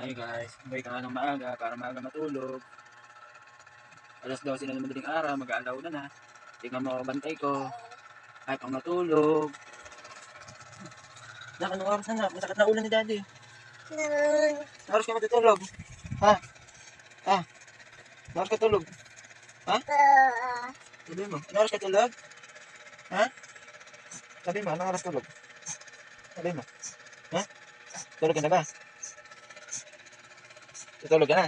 Ayun guys, buhay ka ng maaga para maaga matulog. Alas 12 na naman araw, mag-aalaw na na. Tingnan mo, bantay ko. Ay, pang matulog. Nak, anong oras na nak? Masakit na ulan ni daddy. Anong oras ka matutulog? Ha? Ha? Oras ka tulog? Ha? Sabi mo, anong oras ka tulog? Ha? Sabi mo, anong oras tulog? Sabi mo. Ha? Tulog ka na ba? Tutulog ka na.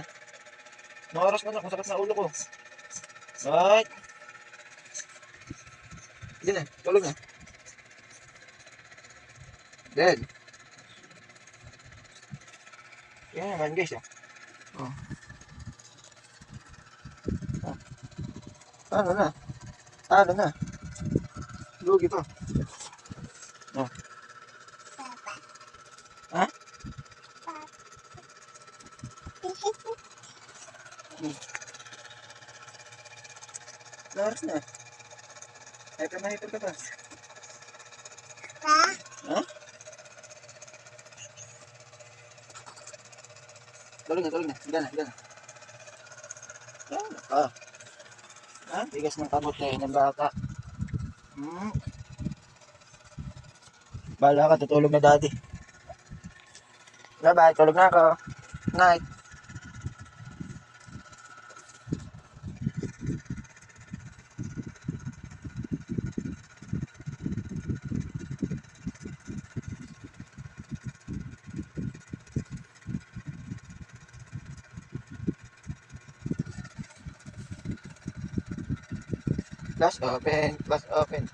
Anong oras ka na? Masakit na ulo ko. Right. Hindi na, tulog na. Dead. Yan naman guys ah. Oh. Ah. Ano na? Ano na? Lugi pa. Lars na. Hyper na hyper ka pa. Ha? Tulog na, tulog na. Higa na, higa na. Yan, ah. Ha? Bigas ng kamote ng bata. Hmm. Bala ka, tutulog na daddy. Bye-bye, tulog na ako. Night. flash open, flash open.